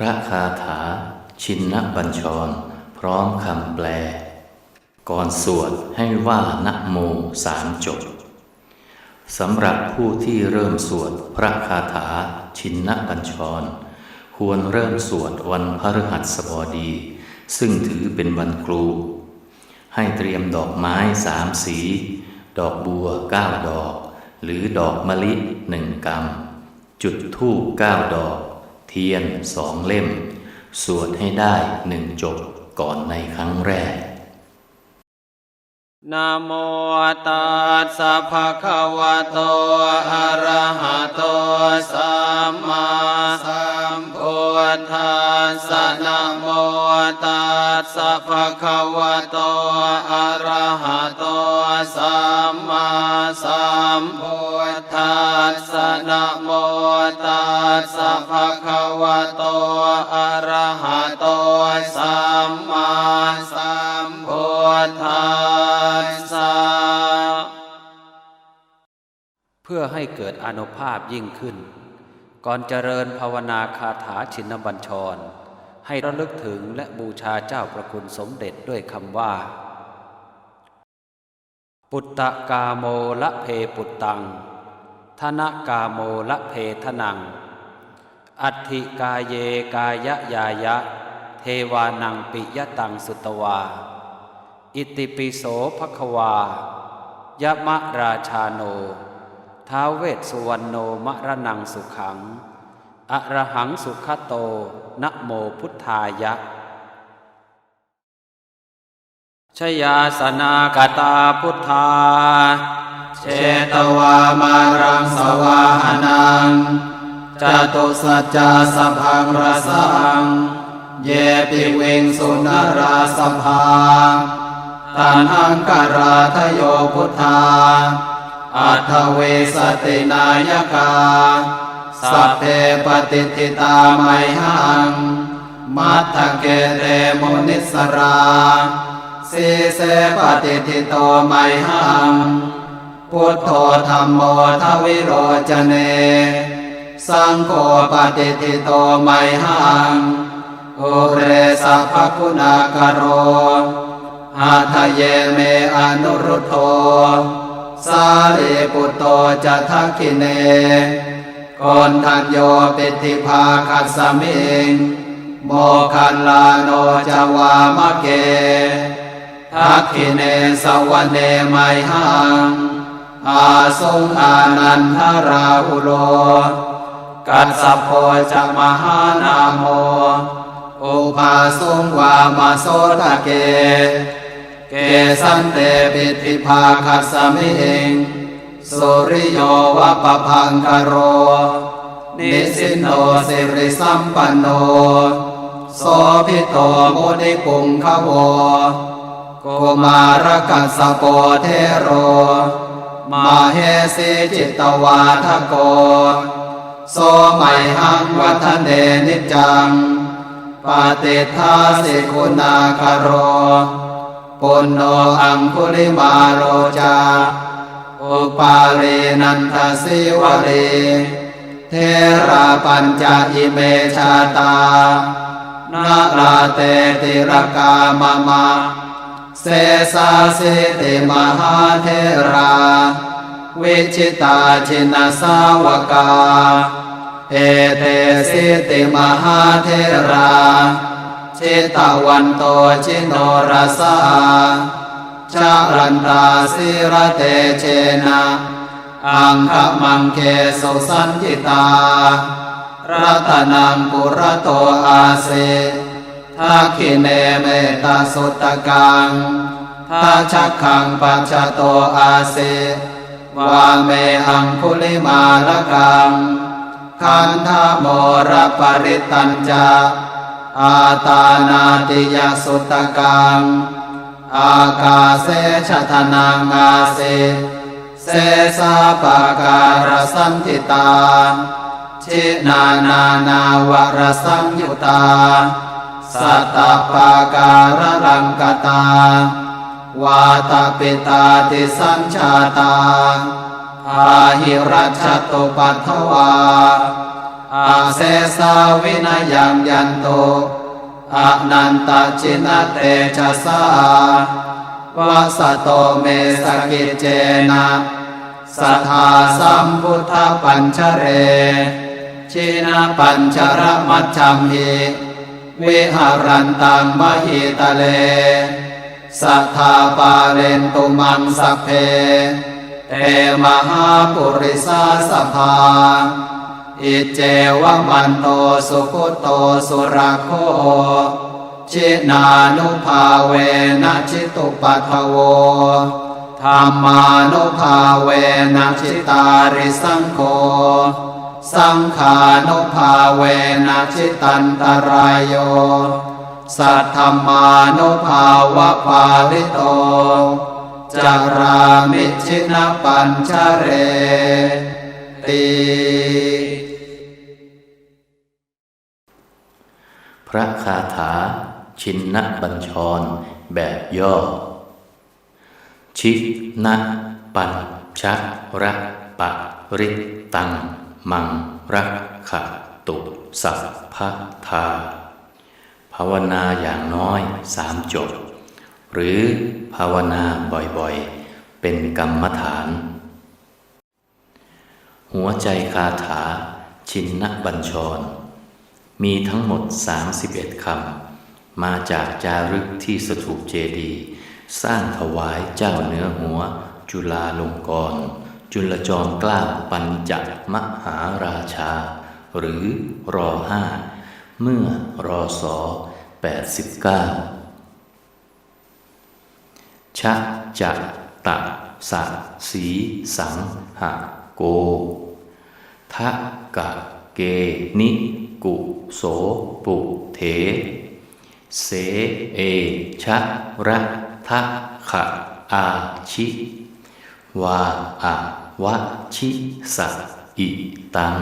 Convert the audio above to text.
พระคาถา ชินนบัญชร พร้อมคำแปล ก่อนสวดให้ว่านะโมสามจบสำหรับผู้ที่เริ่มสวดพระคาถา ชินนบัญชร ควรเริ่มสวดวันพฤหัสบดี ซึ่งถือเป็นวันครู ให้เตรียมดอกไม้สามสี ดอกบัวเก้าดอก หรือดอกมะลิหนึ่งกำจุดธูปเก้าดอก เทียนสองเล่ม สวดให้ได้หนึ่งจบก่อนในครั้งแรกนะโมตัสสะภะคะวะโต อะระหะโต สัมมาสัมพุทธัสสะนะโมตัสสะภะคะวะโต อะระหะโต สัมมาสัมพุ ทัสสะนะโมตัสสะภะคะวะโตอะระหะโตสัมมาสัมพุทธัสสะเพื่อให้เกิดอนุภาพยิ่งขึ้น ก่อนเจริญภาวนาคาถาชินบัญชร ให้ระลึกถึงและบูชาเจ้าประคุณสมเด็จด้วยคำว่าปุตตะกาโมละเพปุตตัง ธนกาโมละเพทนัง อัติกายเยกายยายะ เทวานังปิยตังสุตวา อิติปิโสภควายะมะราชาโน ท้าวเวสสุวรรณโนมะระนังสุขัง อระหังสุขโตนะโมพุทธายะชยาสนากตาพุทธา เชตวามารังสวาหนังจตุสัจจาสพังรสัง เยปิเวงสุนราสภาตันหังการาทโยพุทธา อัทเวสตินายกา สัพเพปฏิทิตาไมหัง มัทธเกเรมุนิสรา สีเสปฏิทิโตไมหัง พุทโธธรรมโมทวิโรจเน สังโฆปฏิทิโตไมหังโอเรสัพพคุณากโรอาทะเยเมอนุรุตโธสารีปุตโตจะทักขิเนกอนทันโยปิติภาคัสสมิง โมคัลลาโนจวามะเกทักขิเนสวเนไมหัง อาสงอานันทราหุโล กัสสะโพจะมหานาโม อุปาสงวามาโสทะเก เกสันเตปิติภาคัสมิงสุริโยวะปะพังคโร นิสินโนสิริสัมปันโนโสภิโตโมนิปุงขโวโกมารกัสสะโปเทโร สิจิตวาทโก โสไมหังวัฒเนนิจังปฏิทาสิคุณาคโร ปุณโนอังคุลิมาโรจา อุปาลีนันทสิวลีเทราปัญจอิเมชาตานาลาเตติรกามมะเสสาสิติมหาเทรา วิชิตาชินสาวกา เอเตสิติมหาเทราชิตาวันโตชิโนรสาชารันตาสิระเตเชนะอังคมังเคสุสันจิตา รัตนังปุระโตอาเสทักขิเนเมตาสุตกังทัชักขังปัจจโตอาเส วาเมหังคุลิมาลกังคันธโมระปริตัญจาอาตานาติยสุตกัง อากาเสชะทนังาเสเสสาปาการสัมทิตา ชินานานาวรสัมยุตา สัตตปาการลังกตา วาตาปิตาติสัญชาตาพาหิรัชตุปัทวาออาเซสาวินายังยันโตอนันตจินเตชะสาวาสโตเมสกิจเจนะสัทธาสัมพุทธปัญชเร ชินาปัญชรมัจจัมหิวิหารันตังมหิตะเล สัทธาปาเรนตุมังสัพเพ เตมหาปุริสาสภา อิเจวะมันโตสุขุโตสุรโคชินานุภาเวนะชิตุปัทโวธรรมานุภาเวนะชิตาริสังโฆสังขานุภาเวนะชิตันตรายโย สัทธมานุภาวะปาลิโตจารามิชินปัญชเรติพระคาถาชินนบัญชรแบบย่อ ชินะปัญชะระปะริตัง มังรักขะตุสัพพทา ภาวนาอย่างน้อยสามจบ หรือภาวนาบ่อยๆ เป็นกรรมฐาน หัวใจคาถาชินนบัญชร มีทั้งหมด 31คำมาจากจารึกที่สถูปเจดี สร้างถวายเจ้าเนื้อหัว จุฬาลงกร จุลจอมกล้าปัญจมหาราชา หรือรอห้าเมื่อรอสอ 89ชะจะตะสะสีสังหะโกทะกะเกนิกุโสปุเถ เสเอชะระทะขะอาชิวาอะวะชิสะอิตัง